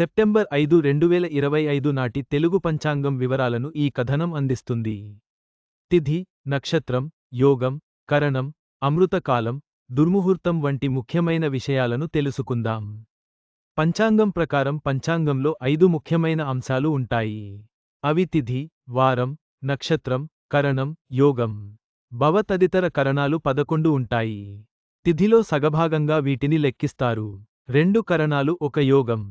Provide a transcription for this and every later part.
September ఐదు రెండు వేల ఇరవై ఐదు నాటి తెలుగు పంచాంగం వివరాలను ఈ కథనం అందిస్తుంది. తిథి నక్షత్రం యోగం కరణం అమృతకాలం దుర్ముహూర్తం వంటి ముఖ్యమైన విషయాలను తెలుసుకుందాం. పంచాంగం ప్రకారం పంచాంగంలో ఐదు ముఖ్యమైన అంశాలు ఉంటాయి. అవి తిథి వారం నక్షత్రం కరణం యోగం. భవ తదితర కరణాలు పదకొండు ఉంటాయి. తిథిలో సగభాగంగా వీటిని లెక్కిస్తారు. రెండు కరణాలు ఒక యోగం.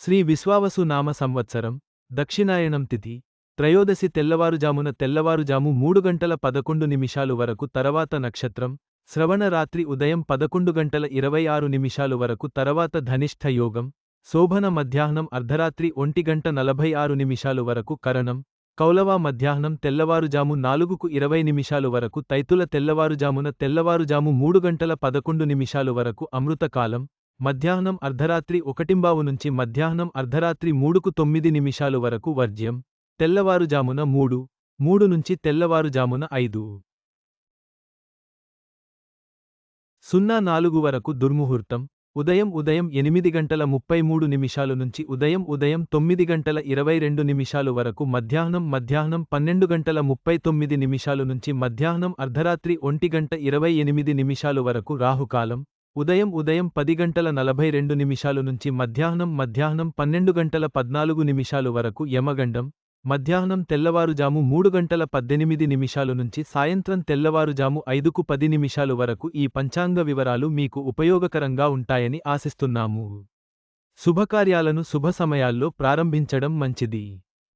శ్రీ విశ్వావసు నామ సంవత్సరం దక్షిణాయనం తిథి త్రయోదశి తెల్లవారుజామున తెల్లవారుజాము మూడు గంటల పదకొండు నిమిషాలు వరకు తర్వాత నక్షత్రం శ్రవణ రాత్రి ఉదయం పదకొండు గంటల ఇరవై ఆరు నిమిషాలు వరకు తర్వాత ధనిష్ఠ యోగం శోభన మధ్యాహ్నం అర్ధరాత్రి ఒంటి గంట నలభై ఆరు నిమిషాలు వరకు కరణం కౌలవ మధ్యాహ్నం తెల్లవారుజాము నాలుగుకు ఇరవై నిమిషాలు వరకు తైతుల తెల్లవారుజామున తెల్లవారుజాము మూడు గంటల పదకొండు నిమిషాలు వరకు అమృతకాలం మధ్యాహ్నం అర్ధరాత్రి ఒకటింబావు నుంచి మధ్యాహ్నం అర్ధరాత్రి మూడుకు తొమ్మిది నిమిషాలు వరకు వర్జ్యం. తెల్లవారుజామున మూడు మూడు నుంచి తెల్లవారుజామున ఐదు. సున్నా నాలుగు వరకు దుర్ముహూర్తం. ఉదయం ఉదయం ఎనిమిది గంటల ముప్పై మూడు నిమిషాలు నుంచి ఉదయం ఉదయం తొమ్మిది గంటల ఇరవై రెండు నిమిషాలు వరకు మధ్యాహ్నం మధ్యాహ్నం పన్నెండు గంటల ముప్పై తొమ్మిది నిమిషాలు నుంచి మధ్యాహ్నం అర్ధరాత్రి ఒంటి గంట ఇరవై ఎనిమిది నిమిషాలు వరకు రాహుకాలం. ఉదయం ఉదయం పది గంటల నలభై రెండు నిమిషాలు నుంచి మధ్యాహ్నం మధ్యాహ్నం పన్నెండు గంటల పద్నాలుగు నిమిషాలు వరకు యమగండం మధ్యాహ్నం తెల్లవారుజాము మూడు గంటల పద్దెనిమిది నిమిషాలు నుంచి సాయంత్రం తెల్లవారుజాము ఐదుకు పది నిమిషాలు వరకు ఈ పంచాంగ వివరాలు మీకు ఉపయోగకరంగా ఉంటాయని ఆశిస్తున్నాము. శుభకార్యాలను శుభ సమయాల్లో ప్రారంభించడం మంచిది.